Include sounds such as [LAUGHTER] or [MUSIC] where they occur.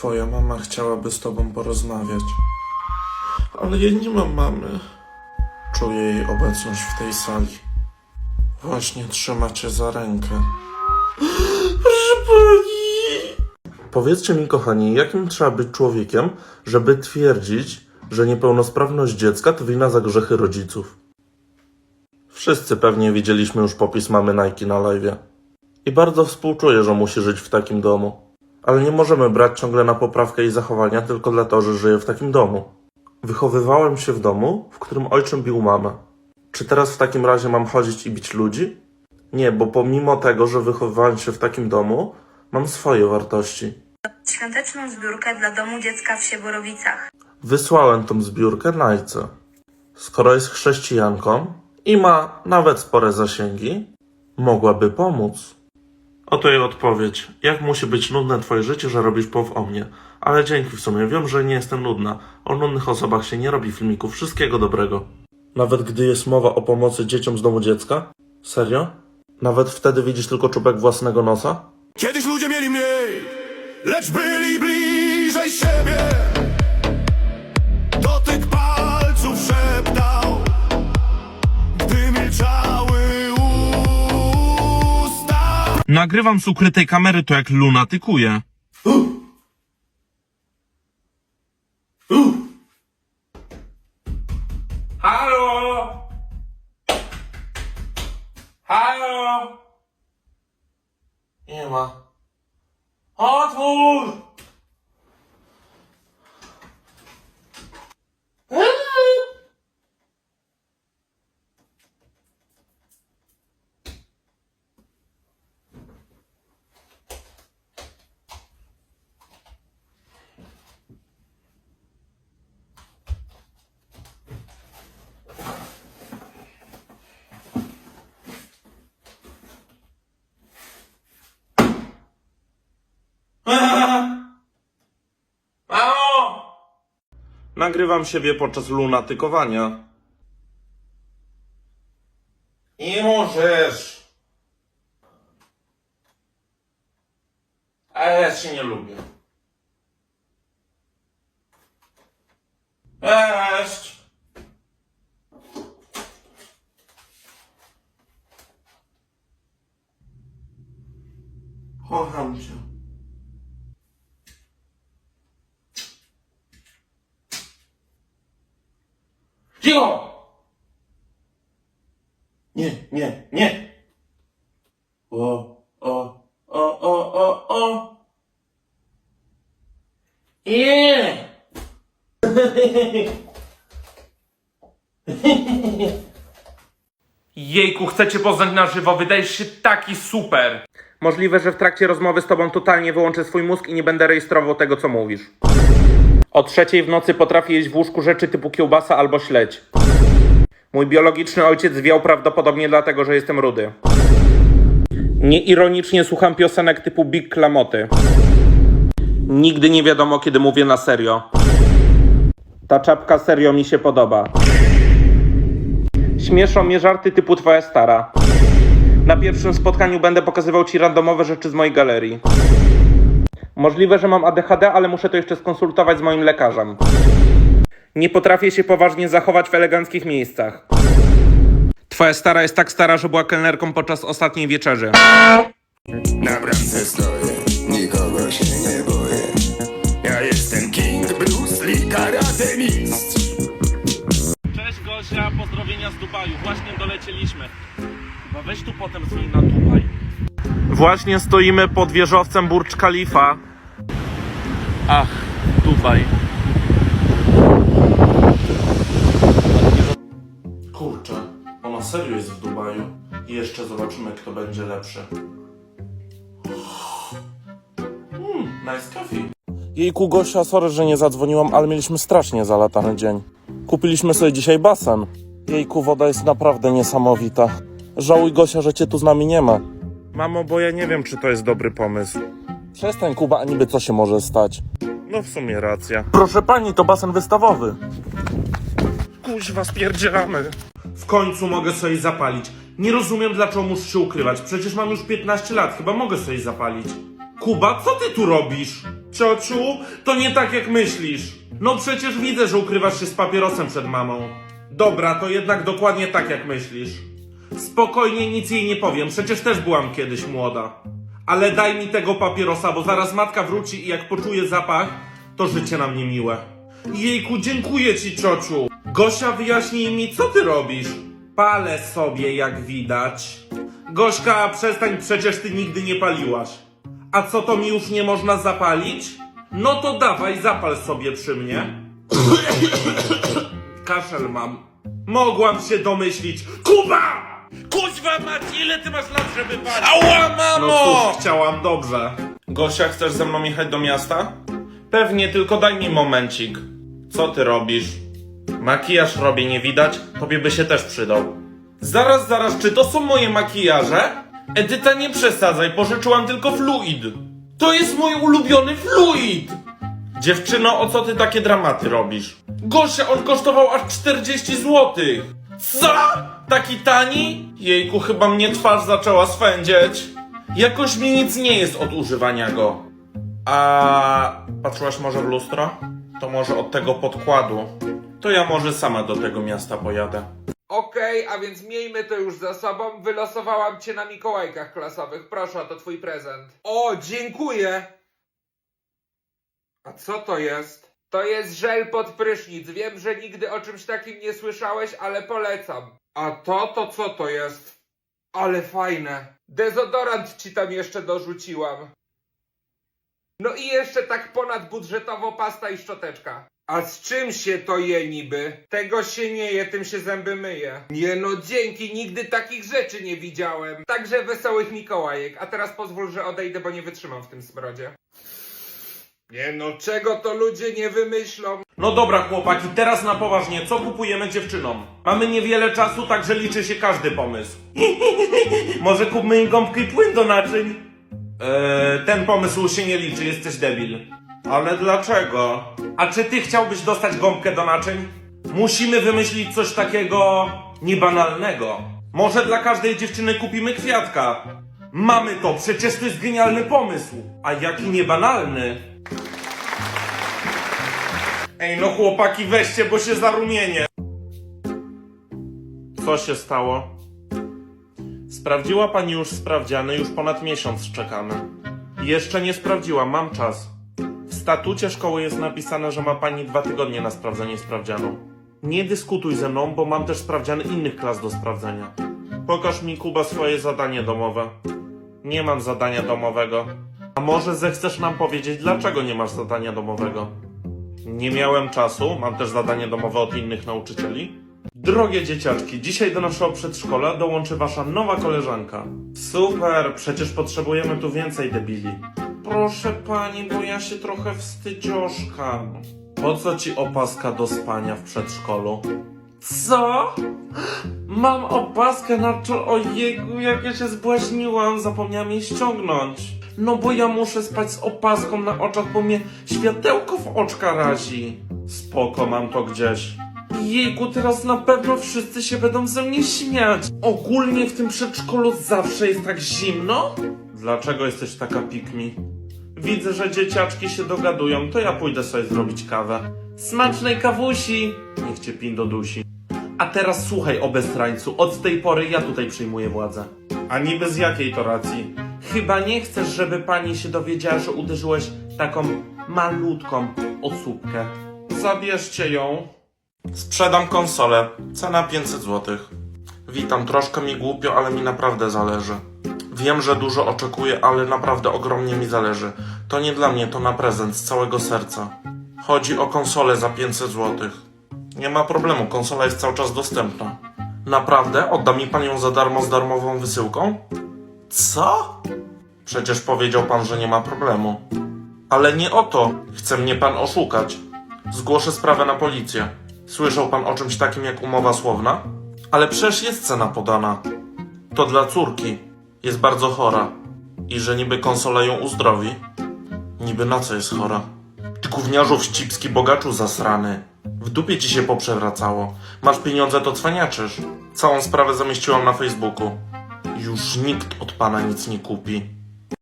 Twoja mama chciałaby z tobą porozmawiać. Ale ja nie mam mamy. Czuję jej obecność w tej sali. Właśnie trzyma cię za rękę. Powiedzcie mi, kochani, jakim trzeba być człowiekiem, żeby twierdzić, że niepełnosprawność dziecka to wina za grzechy rodziców? Wszyscy pewnie widzieliśmy już popis mamy Nike na live. I bardzo współczuję, że musi żyć w takim domu. Ale nie możemy brać ciągle na poprawkę jej zachowania tylko dlatego, że żyje w takim domu. Wychowywałem się w domu, w którym ojczym bił mamę. Czy teraz w takim razie mam chodzić i bić ludzi? Nie, bo pomimo tego, że wychowywałem się w takim domu, mam swoje wartości. Świąteczną zbiórkę dla domu dziecka w Sieborowicach. Wysłałem tą zbiórkę Najce. Skoro jest chrześcijanką i ma nawet spore zasięgi, mogłaby pomóc. Oto jej odpowiedź. Jak musi być nudne twoje życie, że robisz pow o mnie? Ale dzięki w sumie, wiem, że nie jestem nudna. O nudnych osobach się nie robi filmików. Wszystkiego dobrego. Nawet gdy jest mowa o pomocy dzieciom z domu dziecka? Serio? Nawet wtedy widzisz tylko czubek własnego nosa? Kiedyś ludzie mieli mniej, lecz byli bliżej siebie. Nagrywam z ukrytej kamery to jak lunatykuję. Halo! Halo! Nie ma. Otwórz! Mamo! Nagrywam siebie podczas lunatykowania. Nie możesz. A ja się nie lubię. Cześć. Kocham cię. Cicho! Nie, nie, nie! O, o, o, o, o, o! Nie! Jejku, chcę cię poznać na żywo, wydajesz się taki super. Możliwe, że w trakcie rozmowy z tobą totalnie wyłączę swój mózg i nie będę rejestrował tego, co mówisz. O trzeciej w nocy potrafię jeść w łóżku rzeczy typu kiełbasa albo śledź. Mój biologiczny ojciec zwiał prawdopodobnie dlatego, że jestem rudy. Nieironicznie słucham piosenek typu Big Klamoty. Nigdy nie wiadomo, kiedy mówię na serio. Ta czapka serio mi się podoba. Śmieszą mnie żarty typu twoja stara. Na pierwszym spotkaniu będę pokazywał ci randomowe rzeczy z mojej galerii. Możliwe, że mam ADHD, ale muszę to jeszcze skonsultować z moim lekarzem. Nie potrafię się poważnie zachować w eleganckich miejscach. Twoja stara jest tak stara, że była kelnerką podczas ostatniej wieczerzy. Na bramce stoję, nikogo się nie boję. Ja jestem King Bruce Lee, karate mistrz. Cześć Gosia, pozdrowienia z Dubaju. Właśnie dolecieliśmy. Chyba weź tu potem z niej na Dubaj. Właśnie stoimy pod wieżowcem Burcz Khalifa. Ach, Dubaj. Kurczę, ona serio jest w Dubaju. I jeszcze zobaczymy, kto będzie lepszy. Mmm, nice coffee. Jejku Gosia, sorry, że nie zadzwoniłam, ale mieliśmy strasznie zalatany dzień. Kupiliśmy sobie dzisiaj basen. Jejku, woda jest naprawdę niesamowita. Żałuj Gosia, że cię tu z nami nie ma. Mamo, bo ja nie wiem, czy to jest dobry pomysł. Przestań, Kuba, a niby co się może stać? No w sumie racja. Proszę pani, to basen wystawowy. Kuźwa, spierdzielamy. W końcu mogę sobie zapalić. Nie rozumiem, dlaczego muszę się ukrywać. Przecież mam już 15 lat, chyba mogę sobie zapalić. Kuba, co ty tu robisz? Ciociu, to nie tak jak myślisz. No przecież widzę, że ukrywasz się z papierosem przed mamą. Dobra, to jednak dokładnie tak jak myślisz. Spokojnie, nic jej nie powiem, przecież też byłam kiedyś młoda. Ale daj mi tego papierosa, bo zaraz matka wróci i jak poczuje zapach, to życie nam niemiłe. Jejku, dziękuję ci, ciociu. Gosia, wyjaśnij mi, co ty robisz? Palę sobie, jak widać. Gośka, przestań, przecież ty nigdy nie paliłaś. A co to mi już nie można zapalić? No to dawaj, zapal sobie przy mnie. Kaszel mam. Mogłam się domyślić. Kuba! Kuźwa mać, ile ty masz lat, żeby palić? Ała, mamo! No cóż, chciałam, dobrze. Gosia, chcesz ze mną jechać do miasta? Pewnie, tylko daj mi momencik. Co ty robisz? Makijaż robię, nie widać? Tobie by się też przydał. Zaraz, zaraz, czy to są moje makijaże? Edyta, nie przesadzaj, pożyczyłam tylko fluid. To jest mój ulubiony fluid! Dziewczyno, o co ty takie dramaty robisz? Gosia, on kosztował aż 40 zł. Co? Taki tani? Jejku, chyba mnie twarz zaczęła swędzieć. Jakoś mi nic nie jest od używania go. A patrzyłaś może w lustro? To może od tego podkładu. To ja może sama do tego miasta pojadę. Okej, a więc miejmy to już za sobą. Wylosowałam cię na Mikołajkach klasowych. Proszę, to twój prezent. O, dziękuję! A co to jest? To jest żel pod prysznic. Wiem, że nigdy o czymś takim nie słyszałeś, ale polecam. A to, to co to jest? Ale fajne. Dezodorant ci tam jeszcze dorzuciłam. No i jeszcze tak ponadbudżetowo pasta i szczoteczka. A z czym się to je niby? Tego się nie je, tym się zęby myje. Nie no, dzięki, nigdy takich rzeczy nie widziałem. Także wesołych Mikołajek. A teraz pozwól, że odejdę, bo nie wytrzymam w tym smrodzie. Nie no, czego to ludzie nie wymyślą? No dobra, chłopaki, teraz na poważnie, co kupujemy dziewczynom? Mamy niewiele czasu, także liczy się każdy pomysł. [LAUGHS] Może kupmy im gąbkę i płyn do naczyń? Eee, ten pomysł się nie liczy, jesteś debil. Ale dlaczego? A czy ty chciałbyś dostać gąbkę do naczyń? Musimy wymyślić coś takiego niebanalnego. Może dla każdej dziewczyny kupimy kwiatka. Mamy to, przecież to jest genialny pomysł. A jaki niebanalny. Ej, no chłopaki, weźcie, bo się zarumienię. Co się stało? Sprawdziła pani już sprawdziany, już ponad miesiąc czekamy. Jeszcze nie sprawdziłam, mam czas. W statucie szkoły jest napisane, że ma pani dwa tygodnie na sprawdzenie sprawdzianu. Nie dyskutuj ze mną, bo mam też sprawdziany innych klas do sprawdzenia. Pokaż mi, Kuba, swoje zadanie domowe. Nie mam zadania domowego. A może zechcesz nam powiedzieć, dlaczego nie masz zadania domowego? Nie miałem czasu, mam też zadanie domowe od innych nauczycieli. Drogie dzieciaczki, dzisiaj do naszego przedszkola dołączy wasza nowa koleżanka. Super, przecież potrzebujemy tu więcej debili. Proszę pani, bo ja się trochę wstydzioszkam. Po co ci opaska do spania w przedszkolu? Co? Mam opaskę na czole. Ojejku, jak ja się zbłaźniłam, zapomniałam jej ściągnąć. No bo ja muszę spać z opaską na oczach, bo mnie światełko w oczka razi. Spoko, mam to gdzieś. Jejku, teraz na pewno wszyscy się będą ze mnie śmiać. Ogólnie w tym przedszkolu zawsze jest tak zimno? Dlaczego jesteś taka pikmi? Widzę, że dzieciaczki się dogadują, to ja pójdę sobie zrobić kawę. Smacznej kawusi! Niech cię pindo dusi. A teraz słuchaj, obestrańcu, od tej pory ja tutaj przyjmuję władzę. A niby z jakiej to racji? Chyba nie chcesz, żeby pani się dowiedziała, że uderzyłeś taką malutką osóbkę. Zabierzcie ją. Sprzedam konsolę. Cena 500 zł. Witam, troszkę mi głupio, ale mi naprawdę zależy. Wiem, że dużo oczekuję, ale naprawdę ogromnie mi zależy. To nie dla mnie, to na prezent z całego serca. Chodzi o konsolę za 500 zł. Nie ma problemu, konsola jest cały czas dostępna. Naprawdę? Odda mi pan ją za darmo z darmową wysyłką? Co? Przecież powiedział pan, że nie ma problemu. Ale nie o to. Chce mnie pan oszukać. Zgłoszę sprawę na policję. Słyszał pan o czymś takim jak umowa słowna? Ale przecież jest cena podana. To dla córki. Jest bardzo chora. I że niby konsola ją uzdrowi. Niby na co jest chora? Ty gówniarzu wścibski bogaczu zasrany. W dupie ci się poprzewracało. Masz pieniądze, to cwaniaczysz. Całą sprawę zamieściłam na Facebooku. Już nikt od pana nic nie kupi.